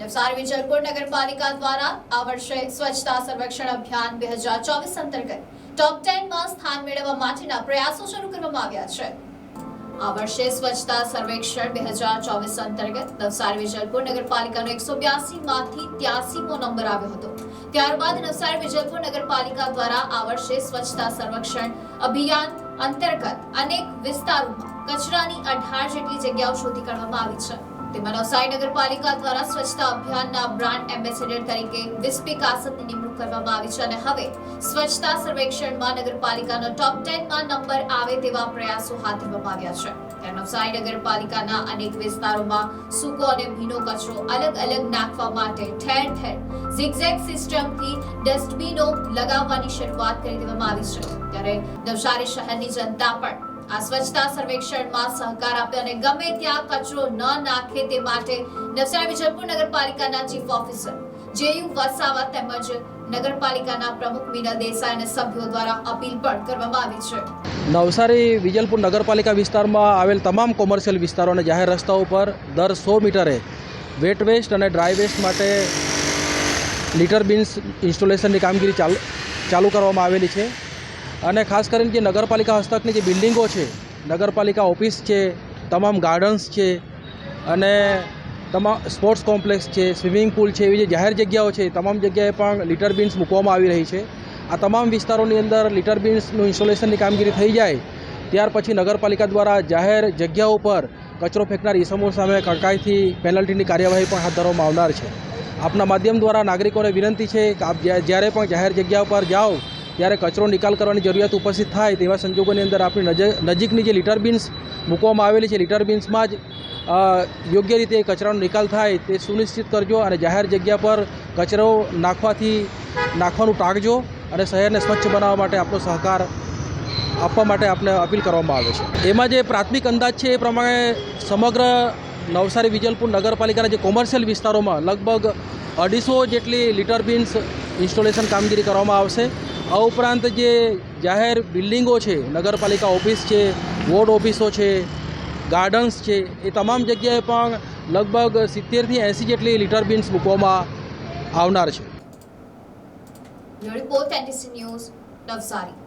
નવસારી વિજલપુર નગરપાલિકા દ્વારા આ વર્ષે સ્વચ્છતા સર્વેક્ષણ અભિયાન બે હજાર ચોવીસ અંતર્ગત ટોપ ટેનમાં સ્થાન મેળવવા માટેના પ્રયાસો શરૂ કરવામાં આવ્યા છે. આ વર્ષે સ્વચ્છતા સર્વેક્ષણ બે હજાર ચોવીસ અંતર્ગત નવસારી વિજલપુર નગરપાલિકાનો એકસો બ્યાસી માંથી ત્યાસીમો નંબર આવ્યો હતો. ત્યારબાદ નવસારી વિજલપુર નગરપાલિકા દ્વારા આ વર્ષે સ્વચ્છતા સર્વેક્ષણ અભિયાન અંતર્ગત અનેક વિસ્તારોમાં કચરાની અઢાર જેટલી જગ્યાઓ શોધી કાઢવામાં આવી છે. તેમાં નવસારી નગરપાલિકા દ્વારા સ્વચ્છતા અભિયાનના બ્રાન્ડ એમ્બેસેડર તરીકે વિસ્પી કાસતની નિમણૂક કરવામાં આવી છે અને હવે સ્વચ્છતા સર્વેક્ષણમાં નગરપાલિકાનો ટોપ ટેનમાં નંબર આવે તેવા પ્રયાસો હાથ ધરવામાં આવ્યા છે. ત્યારે નવસારી નગરપાલિકાના અનેક વિસ્તારોમાં સૂકો અને ભીનો કચરો અલગ અલગ નાખવા માટે ઠેર ઠેર ઝિગઝેગ સિસ્ટમથી ડસ્ટબિનો લગાવવાની શરૂઆત કરી દેવામાં આવી છે. ત્યારે નવસારી શહેરની જનતા પણ આ સ્વચ્છતા સર્વેક્ષણમાં સહકાર આપે અને ગમે ત્યાં કચરો ન નાખે તે માટે નવસારી વિજયપુર નગરપાલિકાના ચીફ ઓફિસર જેયુ વસાવા તેમજ નગરપાલિકાના પ્રમુખ મીના દેસાઈ અને સભ્યો દ્વારા અપીલ પણ કરવામાં આવી છે. નવસારી વિજલપુર નગરપાલિકા વિસ્તારમાં આવેલ તમામ કોમર્શિયલ વિસ્તારો અને જાહેર રસ્તાઓ પર દર સો મીટરે વેટ વેસ્ટ અને ડ્રાય વેસ્ટ માટે લિટર બિન્સ ઇન્સ્ટોલેશનની કામગીરી ચાલુ ચાલુ કરવામાં આવેલી છે. અને ખાસ કરીને જે નગરપાલિકા હસ્તકની જે બિલ્ડિંગો છે, નગરપાલિકા ઓફિસ છે, તમામ ગાર્ડન્સ છે, અને તમામ સ્પોર્ટ્સ કોમ્પ્લેક્સ છે, સ્વિમિંગ પુલ છે, એવી જે જાહેર જગ્યાઓ છે તમામ જગ્યાએ પણ લિટર બિન્સ મૂકવામાં આવી રહી છે. આ તમામ વિસ્તારોની અંદર લિટર બિન્સનું ઇન્સ્ટોલેશનની કામગીરી થઈ જાય, ત્યાર પછી નગરપાલિકા દ્વારા જાહેર જગ્યાઓ પર કચરો ફેંકનાર ઈસમો સામે કડકાઈથી પેનલ્ટીની કાર્યવાહી પણ હાથ ધરવામાં આવનાર છે. આપના માધ્યમ દ્વારા નાગરિકોને વિનંતી છે કે આપ જ્યારે પણ જાહેર જગ્યા પર જાઓ ત્યારે કચરો નિકાલ કરવાની જરૂરિયાત ઉપસ્થિત થાય તેવા સંજોગોની અંદર આપણી નજીકની જે લિટર બિન્સ મૂકવામાં આવેલી છે, લિટર બિન્સમાં જ યોગ્ય રીતે કચરાનો નિકાલ થાય તે સુનિશ્ચિત કરજો અને જાહેર જગ્યા પર કચરો નાખવાથી, નાખવાનું ટાળજો અને શહેરને સ્વચ્છ બનાવવા માટે આપણો સહકાર આપવા માટે આપને અપીલ કરવામાં આવે છે. એમાં જે પ્રાથમિક અંદાજ છે એ પ્રમાણે સમગ્ર નવસારી વિજલપુર નગરપાલિકાના જે કોમર્શિયલ વિસ્તારોમાં લગભગ અઢીસો જેટલી લિટર બિન્સ ઇન્સ્ટોલેશન કામગીરી કરવામાં આવશે. આ ઉપરાંત જે જાહેર બિલ્ડિંગો છે, નગરપાલિકા ઓફિસ છે, વોર્ડ ઓફિસો છે, ગાર્ડન્સ છે, એ તમામ જગ્યાએ પણ લગભગ સિત્તેરથી એંસી જેટલી લિટર બિન્સ મૂકવામાં આવનાર છે. Report news Navsari.